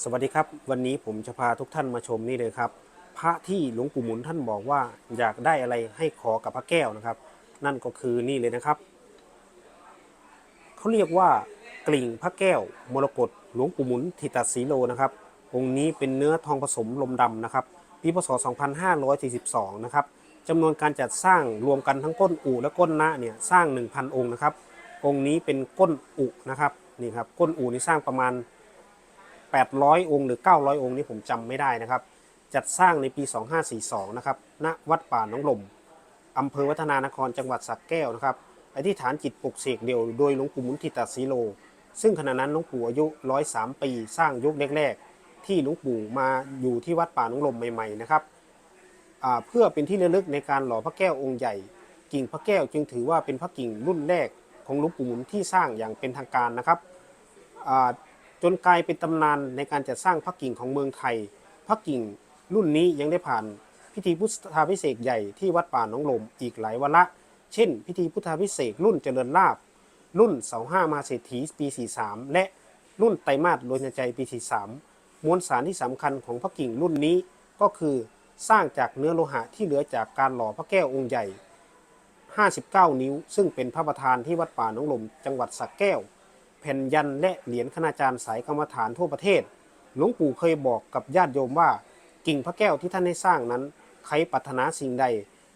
สวัสดีครับ วันนี้ผมจะพาทุกท่านมาชมนี่เลยครับ พระที่หลวงปู่หมุนท่านบอกว่าอยากได้อะไรให้ขอกับพระแก้วนะครับ นั่นก็คือนี่เลยนะครับเขาเรียกว่ากลิ่งพระแก้ว มรกตหลวงปู่หมุนทิตาสีโลนะครับองค์นี้เป็นเนื้อทองผสมลมดำนะครับปีพศ 2542 นะครับจำนวนการจัดสร้างรวมกันทั้งก้นอู่และก้นหน้าเนี่ยสร้าง 1,000 องค์นะครับองค์นี้เป็นก้นอุนะครับนี่ครับก้นอูนี่สร้างประมาณ 800 องค์หรือ 900 องค์นี่ผมจำไม่ได้นะครับ จัดสร้างในปี 2542 นะครับ ณ วัดป่าหนองลมอำเภอวัฒนานคร จังหวัดสระแก้วนะครับ อธิษฐานจิตปลุกเสกเดียวโดยหลวงปู่หมุนทิตาสีโล ซึ่งขณะนั้นหลวงปู่อายุ 103 ปี สร้างยุคแรกๆ ที่หลวงปู่มาอยู่ที่วัดป่าหนองลมใหม่ๆ นะครับเพื่อเป็นที่ระลึกในการหล่อพระแก้วองค์ใหญ่ กิ่งพระแก้วจึงถือว่าเป็นพระกิ่งรุ่นแรกของหลวงปู่หมุนที่สร้างอย่างเป็นทางการนะครับอ่า จนกลายเป็นตำนานในการจัดสร้างพระกิ่งของเมืองไทย พระกิ่งรุ่นนี้ยังได้ผ่านพิธีพุทธาพิเศษกใหญ่ที่วัดป่าหนองลมอีกหลายวาระ เช่น พิธีพุทธาพิเศษกรุ่นเจริญลาบ รุ่นเสาห้ามาเศรษฐีปี 43 และรุ่นไตรมาสโรยใจปี 43 มวลสารที่สำคัญของพระกิ่งรุ่นนี้ก็คือสร้างจากเนื้อโลหะที่เหลือจากการหล่อพระแก้วองค์ใหญ่ 59 นิ้ว ซึ่งเป็นพระประธานที่วัดป่าหนองลมจังหวัดสระแก้ว แผ่นยันและเหรียญคณาจารย์สายกรรมฐานทั่วประเทศ หลวงปู่เคยบอกกับญาติโยมว่า กิ่งพระแก้วที่ท่านได้สร้างนั้น ใครปรารถนาสิ่งใด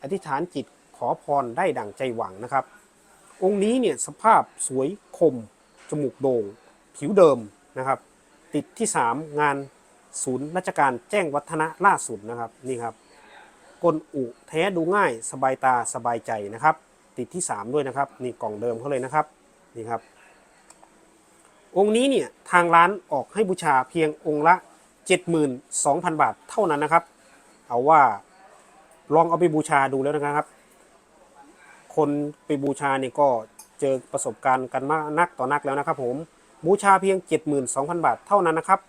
อธิษฐานจิตขอพรได้ดั่งใจหวังนะครับ องค์นี้เนี่ยสภาพสวยคม จมูกโด่ง ผิวเดิมนะครับ ติดที่ 3 งานศูนย์ราชการแจ้งวัฒนะล่าสุดนะครับนี่ครับกลอุแท้ดูง่ายสบายตาสบายใจนะครับ ติดที่ 3 ด้วยนะครับ นี่กล่องเดิมเขาเลยนะครับนี่ครับ องค์นี้เนี่ยทางร้านออกให้บูชาเพียงองค์ละ 72,000 บาทเท่านั้นนะครับ เอาว่าลองเอาไปบูชาดูแล้วนะครับ คนไปบูชาเนี่ยก็เจอประสบการณ์กันมากนักต่อนักแล้วนะครับผมบูชาเพียง 72,000 บาทเท่านั้นนะครับ